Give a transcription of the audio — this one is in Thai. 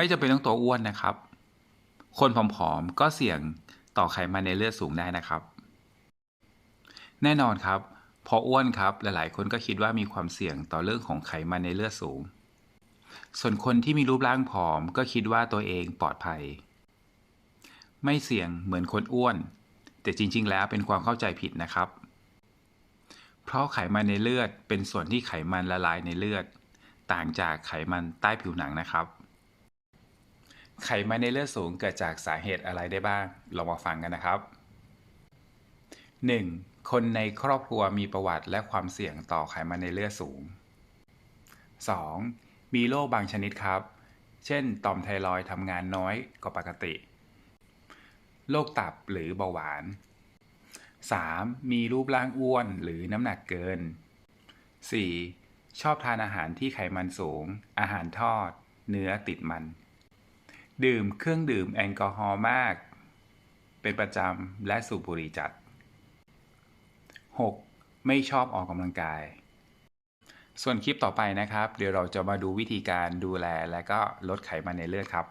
ไม่จำเป็นต้องตัวอ้วนนะครับ คนผอมๆก็เสี่ยงต่อไขมันในเลือดสูงได้นะครับ แน่นอนครับ พออ้วนครับหลายๆ คนก็คิดว่ามีความเสี่ยงต่อเรื่องของไขมันในเลือดสูง ส่วนคนที่มีรูปร่างผอมก็คิดว่าตัวเองปลอดภัย ไม่เสี่ยงเหมือนคนอ้วน แต่จริง ๆ แล้วเป็นความเข้าใจผิดนะครับ เพราะไขมันในเลือดเป็นส่วนที่ไขมันละลายในเลือด ต่างจากไขมันใต้ผิวหนังนะครับ ไขมันในเลือดสูงเกิดจากสาเหตุอะไรได้บ้างลองมาฟังกันนะครับ 1. คนในครอบครัวมีประวัติและความเสี่ยงต่อไขมันในเลือดสูง 2. มีโรคบางชนิดครับ เช่น ต่อมไทรอยทำงานน้อยกว่าปกติ โรคตับหรือเบาหวาน 3. มีรูปร่างอ้วนหรือน้ำหนักเกิน 4. ชอบทานอาหารที่ไขมันสูง อาหารทอด เนื้อติดมัน ดื่มเครื่องดื่มแอลกอฮอล์มาก เป็นประจำและสูบบุหรี่จัด 6. ไม่ชอบออกกำลังกาย ส่วนคลิปต่อไปนะครับ เดี๋ยวเราจะมาดูวิธีการดูแลและก็ลดไขมันในเลือดครับ